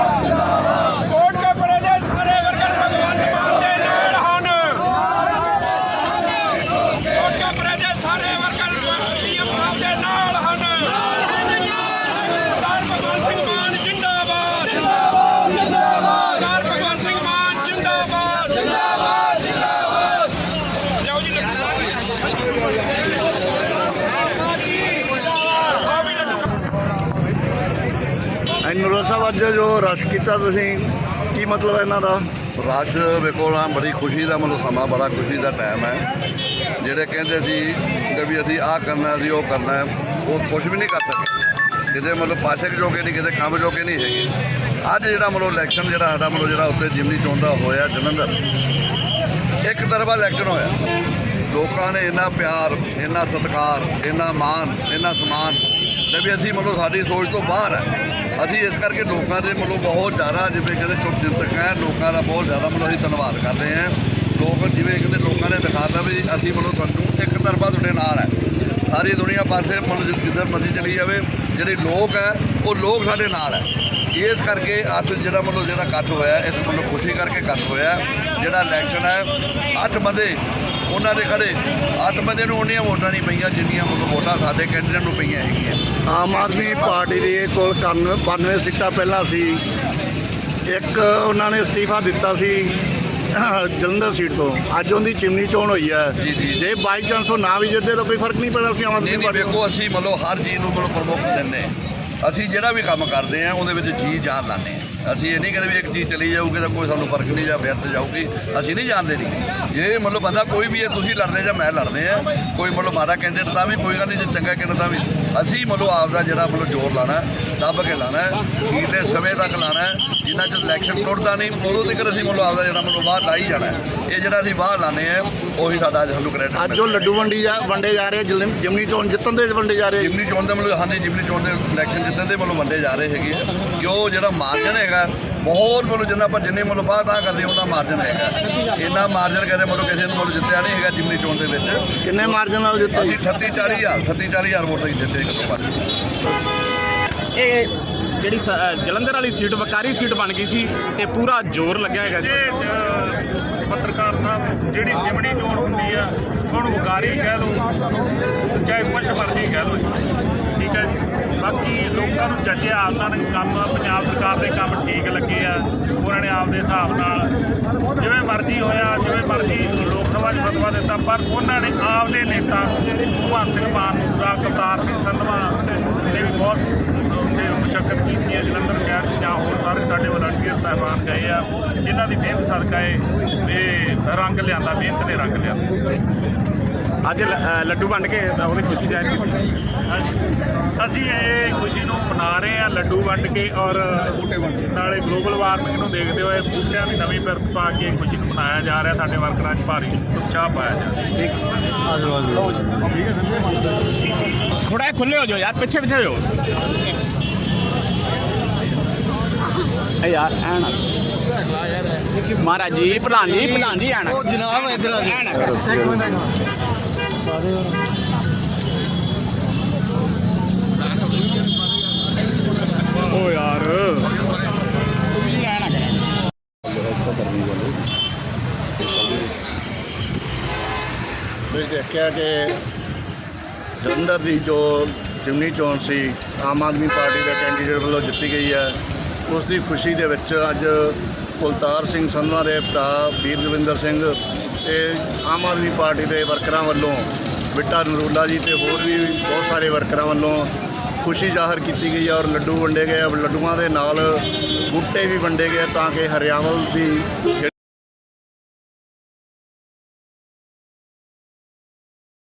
ਕੋਟ ਕਪੜੇ ਦੇ ਸਾਰੇ ਵਰਕਰ ਭਗਵੰਤ ਮਾਨ ਦੇ ਨਾਲ ਹਨ ਕੋਟ ਕਪੜੇ ਦੇ ਸਾਰੇ ਵਰਕਰ ਪੀਐਮ ਸਾਹਿਬ ਦੇ ਨਾਲ ਹਨ ਸਰਦਾਰ ਭਗਵੰਤ ਸਿੰਘ ਮਾਨ ਜਿੰਦਾਬਾਦ ਜਿੰਦਾਬਾਦ ਜਿੰਦਾਬਾਦ ਸਰਦਾਰ ਭਗਵੰਤ ਸਿੰਘ ਮਾਨ ਜਿੰਦਾਬਾਦ ਜਿੰਦਾਬਾਦ ਜਿੰਦਾਬਾਦ ਜਾਓ ਜੀ ਲੱਡੂ ਆਓ ਵੀ ਲੱਡੂ ਐਨੂਰਲ ਸਾਹਿਬ ਅੱਜ ਜੋ ਰਸ਼ ਕੀਤਾ ਤੁਸੀਂ ਕੀ ਮਤਲਬ ਹੈ ਇਹਨਾਂ ਦਾ? ਰਸ਼ ਵੇਖੋ ਨਾ ਬੜੀ ਖੁਸ਼ੀ ਦਾ ਮਤਲਬ ਸਮਾਂ ਬੜਾ ਖੁਸ਼ੀ ਦਾ ਟਾਈਮ ਹੈ। ਜਿਹੜੇ ਕਹਿੰਦੇ ਸੀ ਕਿ ਵੀ ਅਸੀਂ ਆਹ ਕਰਨਾ ਸੀ ਉਹ ਕਰਨਾ ਹੈ, ਉਹ ਕੁਝ ਵੀ ਨਹੀਂ ਕਰ ਸਕੇ। ਕਿਤੇ ਮਤਲਬ ਪਾਸ਼ਕ ਜੋਗੇ ਨਹੀਂ ਕਿਤੇ ਕੰਮ ਜੋਗੇ ਨਹੀਂ ਹੈਗੇ। ਅੱਜ ਜਿਹੜਾ ਮਤਲਬ ਇਲੈਕਸ਼ਨ ਜਿਹੜਾ ਸਾਡਾ ਮਤਲਬ ਜਿਹੜਾ ਉੱਤੇ ਜਿਮਨੀ ਚੋਣ ਦਾ ਹੋਇਆ ਜਲੰਧਰ ਇੱਕ ਤਰਫਾ ਇਲੈਕਸ਼ਨ ਹੋਇਆ। ਲੋਕਾਂ ਨੇ ਇੰਨਾ ਪਿਆਰ, ਇੰਨਾ ਸਤਿਕਾਰ, ਇੰਨਾ ਮਾਣ, ਇੰਨਾ ਸਨਮਾਨ ਤੇ ਵੀ ਅਸੀਂ ਮਤਲਬ ਸਾਡੀ ਸੋਚ ਤੋਂ ਬਾਹਰ ਹੈ ਅਸੀਂ ਇਸ ਕਰਕੇ ਲੋਕਾਂ ਦੇ ਮਤਲਬ ਬਹੁਤ ਜ਼ਿਆਦਾ ਜਿਵੇਂ ਕਹਿੰਦੇ ਚੁੱਪ ਚਿੰਤਕ ਹੈ, ਲੋਕਾਂ ਦਾ ਬਹੁਤ ਜ਼ਿਆਦਾ ਮਤਲਬ ਅਸੀਂ ਧੰਨਵਾਦ ਕਰਦੇ ਹਾਂ। ਲੋਕ ਜਿਵੇਂ ਕਹਿੰਦੇ ਲੋਕਾਂ ਨੇ ਦਿਖਾਤਾ ਵੀ ਅਸੀਂ ਮਤਲਬ ਤੁਹਾਨੂੰ ਇੱਕ ਤਰਫਾ ਤੁਹਾਡੇ ਨਾਲ ਹੈ ਸਾਰੀ ਦੁਨੀਆ ਪਾਸੇ ਮਤਲਬ ਜਿ- ਜਿੱਧਰ ਮਰਜ਼ੀ ਚਲੀ ਜਾਵੇ, ਜਿਹੜੇ ਲੋਕ ਹੈ ਉਹ ਲੋਕ ਸਾਡੇ ਨਾਲ ਹੈ ਇਸ ਕਰਕੇ ਅਸ ਜਿਹੜਾ ਮਤਲਬ ਜਿਹੜਾ ਇਕੱਠ ਹੋਇਆ, ਇਸ ਮਤਲਬ ਖੁਸ਼ੀ ਕਰਕੇ ਇਕੱਠ ਹੋਇਆ, ਜਿਹੜਾ ਇਲੈਕਸ਼ਨ ਹੈ, ਅੱਠ ਬੰਦੇ ਉਹਨਾਂ ਦੇ ਖੜੇ ਅੱਠ ਬੰਦੇ ਨੂੰ ਉਨੀਆਂ ਵੋਟਾਂ ਨਹੀਂ ਪਈਆਂ ਜਿੰਨੀਆਂ ਮਤਲਬ ਵੋਟਾਂ ਸਾਡੇ ਕੈਂਡੀਡੇਟ ਨੂੰ ਪਈਆਂ ਹੈਗੀਆਂ। ਆਮ ਆਦਮੀ ਪਾਰਟੀ ਦੇ ਕੋਲ 92 ਸੀਟਾਂ ਪਹਿਲਾਂ ਸੀ। ਇੱਕ ਉਹਨਾਂ ਨੇ ਅਸਤੀਫਾ ਦਿੱਤਾ ਸੀ ਜਲੰਧਰ ਸੀਟ ਤੋਂ। ਅੱਜ ਉਹਦੀ ਚਿਮਨੀ ਚੋਣ ਹੋਈ ਹੈ। ਜੀ, ਬਾਈ ਚਾਂਸ ਉਹ ਨਾ ਵੀ ਜਿੱਤੇ ਤਾਂ ਕੋਈ ਫ਼ਰਕ ਨਹੀਂ ਪੈਣਾ ਸੀ ਆਮ ਆਦਮੀ ਪਾਰਟੀ। ਵੇਖੋ ਅਸੀਂ ਮਤਲਬ ਹਰ ਚੀਜ਼ ਨੂੰ ਮਤਲਬ ਪ੍ਰਮੁੱਖ ਦਿੰਦੇ ਅਸੀਂ ਜਿਹੜਾ ਵੀ ਕੰਮ ਕਰਦੇ ਆ ਉਹਦੇ ਵਿੱਚ ਜੀ ਜਾਨ ਲਾਉਂਦੇ ਹਾਂ। ਅਸੀਂ ਇਹ ਨਹੀਂ ਕਹਿੰਦੇ ਵੀ ਇੱਕ ਚੀਜ਼ ਚਲੀ ਜਾਊਗੀ ਤਾਂ ਕੋਈ ਸਾਨੂੰ ਫ਼ਰਕ ਨਹੀਂ ਜਾਂ ਵਿਅਰਥ ਜਾਊਗੀ। ਅਸੀਂ ਨਹੀਂ ਜਾਣਦੇ ਨਹੀਂ ਜੇ ਮਤਲਬ ਬੰਦਾ ਕੋਈ ਵੀ ਹੈ, ਤੁਸੀਂ ਲੜਦੇ ਜਾਂ ਮੈਂ ਲੜਦੇ ਆ ਕੋਈ ਮਤਲਬ ਮਾੜਾ ਕੈਂਡੀਡੇਟ ਤਾਂ ਵੀ, ਕੋਈ ਗੱਲ ਨਹੀਂ, ਜੇ ਚੰਗਾ ਕੈਂਡੀਡੇਟ ਤਾਂ ਵੀ। ਅਸੀਂ ਮਤਲਬ ਆਪ ਦਾ ਜਿਹੜਾ ਮਤਲਬ ਜ਼ੋਰ ਲਾਣਾ ਦੱਬ ਕੇ ਲਾਣਾ ਹੈ ਅਖੀਰਲੇ ਸਮੇਂ ਤੱਕ ਲਾਣਾ ਹੈ ਜਿੰਨਾ ਚਿਰ ਇਲੈਕਸ਼ਨ ਟੁੱਟਦਾ ਨਹੀਂ ਉਦੋਂ ਤੱਕ ਅਸੀਂ ਮਤਲਬ ਆਪ ਦਾ ਜਿਹੜਾ ਮਤਲਬ ਬਾਹਰ ਲਾਈ ਜਾਣਾ। ਇਹ ਜਿਹੜਾ ਅਸੀਂ ਬਾਹਰ ਲਾਣੇ ਆ ਉਹੀ ਸਾਡਾ ਅੱਜ ਸਾਨੂੰ ਕ੍ਰੈਡਿਟ ਅੱਜ ਉਹ ਲੱਡੂ ਵੰਡੀ ਜਾ ਵੰਡੇ ਜਾ ਰਹੇ ਜਿਮਨੀ ਚੋਣ ਜਿੱਤਣ ਦੇ ਵੰਡੇ ਜਾ ਰਹੇ। ਜਿਮਨੀ ਚੋਣ ਦੇ ਮਤਲਬ ਹਾਂਜੀ ਜਿਮਨੀ ਚੋਣ ਦੇ ਇਲੈਕਸ਼ਨ ਜਿੱਤਣ ਦੇ ਮਤਲਬ ਵੰਡੇ ਜਾ ਰਹੇ ਹੈਗੇ ਆ। ਕਿ ਉਹ ਜਿਹੜਾ ਮਾਰਜਨ ਹੈਗਾ ਬਹੁਤ ਮਤਲਬ ਜਿੰਨਾ ਆਪਾਂ ਜਿੰਨੇ ਮਤਲਬ ਬਾਅਦ ਆ ਕਰਦੇ ਉਹਨਾਂ ਮਾਰਜਨ ਹੈਗਾ। ਇੰਨਾ ਮਾਰਜਨ ਕਦੇ ਮਤਲਬ ਕਿਸੇ ਨੂੰ ਮਤਲਬ ਜਿੱਤਿਆ ਨਹੀਂ ਹੈਗਾ ਜਿਮਨੀ ਚੋਣ ਦੇ ਵਿੱਚ। ਕਿੰਨੇ ਮਾਰਜਨ ਨਾਲ ਜਿੱਤੇ? ਅਸੀਂ 38 40 ਹਜ਼ਾਰ 38 40 ਹਜ਼ਾਰ ਵੋਟ ਹੀ ਜਿੱਤੇ ਘੱਟੋ ਘੱਟ ਇਹ ਜਿਹੜੀ ਸ- ਅ, ਜਲੰਧਰ ਵਾਲੀ ਸੀਟ ਵਕਾਰੀ ਸੀਟ ਬਣ ਗਈ ਸੀ ਤੇ ਪੂਰਾ ਜ਼ੋਰ ਲੱਗਿਆ ਹੈਗਾ ਜੀ। ਇਹ ਜ- ਪੱਤਰਕਾਰ ਸਾਹਿਬ ਜਿਹੜੀ ਜਿਮਣੀ ਚੋਣ ਹੁੰਦੀ ਆ ਉਹਨੂੰ ਵਕਾਰੀ ਕਹਿ ਲਓ ਚਾਹੇ ਕੁਛ ਮਰਜ਼ੀ ਕਹਿ ਲਓ ਠੀਕ ਹੈ ਜੀ? ਬਾਕੀ ਲੋਕਾਂ ਨੂੰ ਜੱਜਿਆ ਉਹਨਾਂ ਨੇ ਕੰਮ ਪੰਜਾਬ ਸਰਕਾਰ ਦੇ ਕੰਮ ਠੀਕ ਲੱਗੇ ਆ। ਉਹਨਾਂ ਨੇ ਆਪਦੇ ਹਿਸਾਬ ਨਾਲ ਜਿਵੇਂ ਮਰਜ਼ੀ ਹੋਇਆ ਜਿਵੇਂ ਮਰਜ਼ੀ ਲੋਕ ਸਭਾ 'ਚ ਫਤਵਾ ਦਿੱਤਾ ਪਰ ਉਹਨਾਂ ਨੇ ਆਪਦੇ ਨੇਤਾ ਭਗਵੰਤ ਸਿੰਘ ਮਾਨ ਦਾ ਕਰਤਾਰ ਸਿੰਘ ਸੰਧਵਾ ਨੇ ਵੀ ਬਹੁਤ ਤੇ ਮੁਸ਼ਕਲ ਕੀਤੀ ਹੈ ਜਲੰਧਰ ਸ਼ਹਿਰ 'ਚ ਜਾਂ ਹੋਰ ਸਾਰੇ ਸਾਡੇ ਵਲੰਟੀਅਰ ਸਾਹਿਬਾਨ ਗਏ ਆ ਜਿਨ੍ਹਾਂ ਦੀ ਮਿਹਨਤ ਸਦਕਾ ਇਹ ਇਹ ਰੰਗ ਲਿਆਂਦਾ ਮਿਹਨਤ ਨੇ ਰੰਗ ਲਿਆਂਦਾ। ਅੱਜ ਲੱਡੂ ਵੰਡ ਕੇ ਉਹਦੀ ਖੁਸ਼ੀ ਜ਼ਾਹਿਰ ਕੀਤੀ। ਅਸੀਂ- ਅਸੀਂ ਇਹ ਖੁਸ਼ੀ ਨੂੰ ਮਨਾ ਰਹੇ ਆ ਲੱਡੂ ਵੰਡ ਕੇ ਔਰ ਨਾਲੇ ਗਲੋਬਲ ਵਾਰਮਿੰਗ ਨੂੰ ਦੇਖਦੇ ਹੋਏ ਬੂਟਿਆਂ ਦੀ ਨਵੀਂ ਪਿਰਤ ਪਾ ਕੇ ਖੁਸ਼ੀ ਨੂੰ ਮਨਾਇਆ ਜਾ ਰਿਹਾ ਸਾਡੇ ਵਰਕਰਾਂ 'ਚ ਭਾਰੀ ਉਤਸ਼ਾਹ ਪਾਇਆ ਜਾ ਰਿਹਾ। ਥੋੜਾ ਖੁੱਲੇ ਹੋ ਜਾਓ ਯਾਰ ਪਿੱਛੇ ਪਿੱਛੇ ਹੋ ਏ ਯਾਰ ਐਨ ਮਹਾਰਾਜ ਜੀ ਪ੍ਰਧਾਨ ਜੀ ਪ੍ਰਧਾਨ ਜੀ ਆਣਾ ਉਹ ਜਨਾਬ ਇਧਰ ਆ ਓ ਯਾਰ। ਵੀ ਦੇਖਿਆ ਕਿ ਜਲੰਧਰ ਦੀ ਜੋ ਜਿਮਨੀ ਚੋਣ ਸੀ ਆਮ ਆਦਮੀ ਪਾਰਟੀ ਦੇ ਕੈਂਡੀਡੇਟ ਵੱਲੋਂ ਜਿੱਤੀ ਗਈ ਹੈ। ਉਸ ਦੀ ਖੁਸ਼ੀ ਦੇ ਵਿੱਚ ਅੱਜ ਕੁਲਤਾਰ ਸਿੰਘ ਸੰਧਵਾ ਦੇ ਭਰਾ ਵੀਰ ਜਵਿੰਦਰ ਸਿੰਘ ਤੇ ਆਮ ਆਦਮੀ ਪਾਰਟੀ ਦੇ ਵਰਕਰਾਂ ਵੱਲੋਂ ਬਿੱਟਾ ਨਰੂਲਾ ਜੀ ਤੇ ਹੋਰ ਵੀ ਬਹੁਤ ਸਾਰੇ ਵਰਕਰਾਂ ਵੱਲੋਂ ਖੁਸ਼ੀ ਜ਼ਾਹਰ ਕੀਤੀ ਗਈ ਹੈ ਔਰ ਲੱਡੂ ਵੰਡੇ ਗਏ ਆ। ਲੱਡੂਆਂ ਦੇ ਨਾਲ ਬੂਟੇ ਵੀ ਵੰਡੇ ਗਏ ਤਾਂ ਕਿ ਹਰਿਆਵਲ ਦੀ